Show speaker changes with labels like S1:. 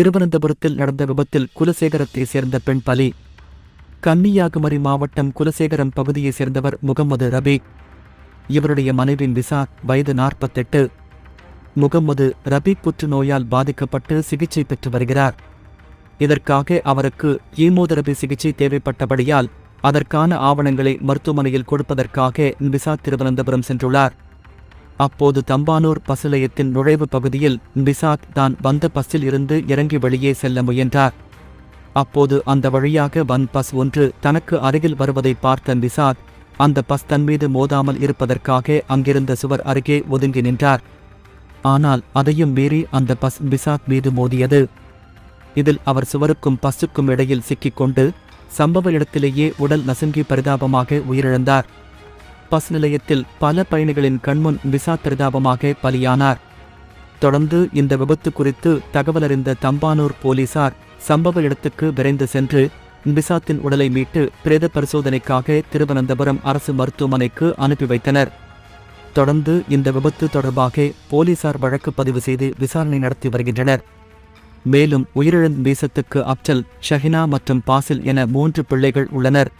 S1: திருவனந்தபுரத்தில் நடந்த விபத்தில் குலசேகரத்தை சேர்ந்த பெண் பலி. கன்னியாகுமரி மாவட்டம் குலசேகரம் பகுதியைச் சேர்ந்தவர் முகமது ரபி. இவருடைய மனைவி விசா வயது நாற்பத்தெட்டு. முகமது ரபி புற்றுநோயால் பாதிக்கப்பட்டு சிகிச்சை பெற்று வருகிறார். இதற்காக அவருக்கு ஈமோதரபி சிகிச்சை தேவைப்பட்டபடியால் அதற்கான ஆவணங்களை மருத்துவமனையில் கொடுப்பதற்காக விசா திருவனந்தபுரம் சென்றுள்ளார். அப்போது தம்பானூர் பஸ் நிலையத்தின் நுழைவு பகுதியில் பிசாத் தான் வந்த பஸ்ஸில் இருந்து இறங்கி வெளியே செல்ல முயன்றார். அப்போது அந்த வழியாக வன் பஸ் ஒன்று தனக்கு அருகில் வருவதை பார்த்த பிசாத் அந்த பஸ் தன் மீது மோதாமல் இருப்பதற்காக அங்கிருந்த சுவர் அருகே ஒதுங்கி நின்றார். ஆனால் அதையும் மீறி அந்த பஸ் பிசாத் மீது மோதியது. இதில் அவர் சுவருக்கும் பஸ்ஸுக்கும் இடையில் சிக்கிக்கொண்டு சம்பவ இடத்திலேயே உடல் நசுங்கி பரிதாபமாக உயிரிழந்தார். பஸ் நிலையத்தில் பல பயணிகளின் கண்முன் விசா பரிதாபமாக பலியானார். தொடர்ந்து இந்த விபத்து குறித்து தகவலறிந்த தம்பானூர் போலீசார் சம்பவ இடத்துக்கு விரைந்து சென்று பிசாத்தின் உடலை மீட்டு பிரேத பரிசோதனைக்காக திருவனந்தபுரம் அரசு மருத்துவமனைக்கு அனுப்பி வைத்தனர். தொடர்ந்து இந்த விபத்து தொடர்பாக போலீசார் வழக்கு பதிவு செய்து விசாரணை நடத்தி வருகின்றனர். மேலும் உயிரிழந்த வீசத்துக்கு அப்சல் ஷஹினா மற்றும் பாசில் என மூன்று பிள்ளைகள் உள்ளனர்.